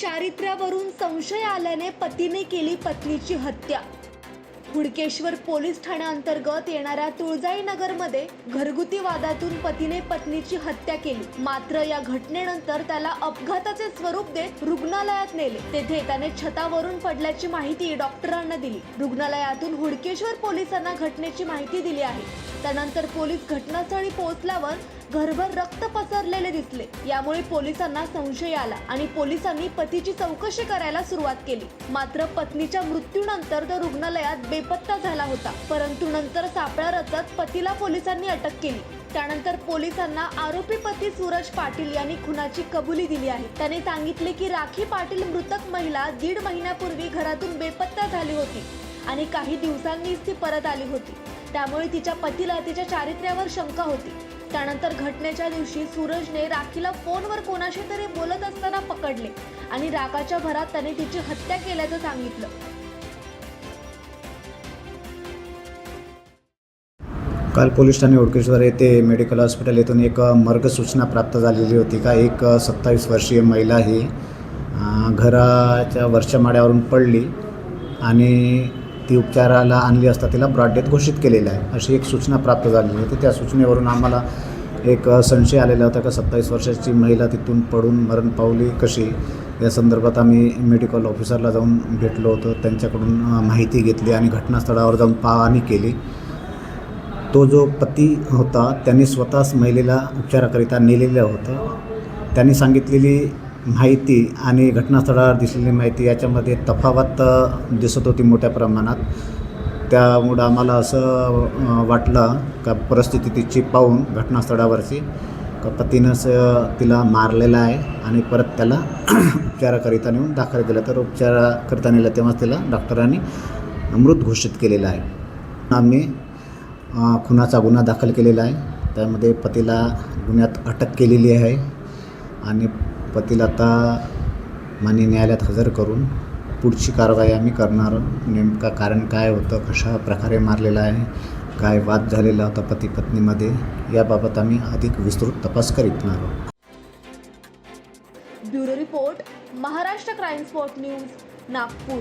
चारित्र्यावरून संशय आल्याने पतीने केली पत्नीची हत्या. हुडकेश्वर पोलीस ठाण्याअंतर्गत येणाऱ्या तुळजाईनगरमध्ये घरगुती वादातून पतीने पत्नीची हत्या केली. मात्र या घटनेनंतर त्याला अपघाताचे स्वरूप देत रुग्णालयात नेले. तेथे त्याने छतावरून पडल्याची माहिती डॉक्टरांना दिली. रुग्णालयातून हुडकेश्वर पोलिसांना घटनेची माहिती दिली आहे. त्यानंतर पोलीस घटनास्थळी पोहोचल्यावर घरभर रक्त पसरलेले दिसले. यामुळे पोलिसांना संशय आला आणि पोलिसांनी पतीची चौकशी करायला सुरुवात केली. मात्र पत्नीच्या मृत्यूनंतर तो रुग्णालयात बेपत्ता झाला होता. परंतु नंतर सापळा रचत पतीला पोलिसांनी अटक केली. त्यानंतर पोलिसांना आरोपी पती सूरज पाटील यांनी खुनाची कबुली दिली आहे. त्याने सांगितले की राखी पाटील मृतक महिला दीड महिन्यापूर्वी घरातून बेपत्ता झाली होती आणि काही दिवसांनीच ती परत आली होती. त्यामुळे तिच्या पतीला तिच्या चारित्र्यावर शंका होती. त्यानंतर घटनेच्या दिवशी सूरजने राखीला फोनवर कोणाशी तरी बोलत असताना पकडले आणि रागाच्या भरात त्याने तिची हत्या केल्याचं सांगितलं. काल पोलीस ठाणे ओडकेश्वर येथे मेडिकल हॉस्पिटल येथून एक मर्ग सूचना प्राप्त झालेली होती. का? एक सत्तावीस वर्षीय महिला ही घराच्या वरच्या माड्यावरून पडली आणि ती उपचाराला आणली असता तिला ब्रॉड डेथ घोषित केलेलं आहे. अशी एक सूचना प्राप्त झालेली होती त्या सूचनेवरून आम्हाला एक संशय आलेला होता का सत्तावीस वर्षाची महिला तिथून पडून मरण पावली कशी? या संदर्भात आम्ही मेडिकल ऑफिसरला जाऊन भेटलो होतो. त्यांच्याकडून माहिती घेतली आणि घटनास्थळावर जाऊन पाहणी केली. तो जो पती होता त्यांनी स्वतःच महिलेला उपचाराकरिता नेलेलं होतं. त्यांनी सांगितलेली माहिती आणि घटनास्थळावर दिसलेली माहिती याच्यामध्ये तफावत दिसत होती मोठ्या प्रमाणात. त्यामुळं आम्हाला असं वाटलं का परिस्थिती तिची पाहून घटनास्थळावरची का पतीनंच अ, तिला मारलेलं आहे आणि परत त्याला उपचाराकरिता नेऊन दाखल केलं. तर उपचाराकरिता नेलं तेव्हाच तिला डॉक्टरांनी मृत घोषित केलेलं आहे. आम्ही खुनाचा गुन्हा दाखल केलेला आहे. त्यामध्ये पतीला गुन्ह्यात अटक केलेली आहे आणि पतीला आता माननीय न्यायालयात हजर करून पुढची कारवाई आम्ही करणार. नेमका कारण काय होतं कशा प्रकारे मारलेलं आहे काय वाद झालेला होता पती पत्नीमध्ये याबाबत आम्ही अधिक विस्तृत तपास करीत आहोत. Bureau report Maharashtra crime spot news Nagpur.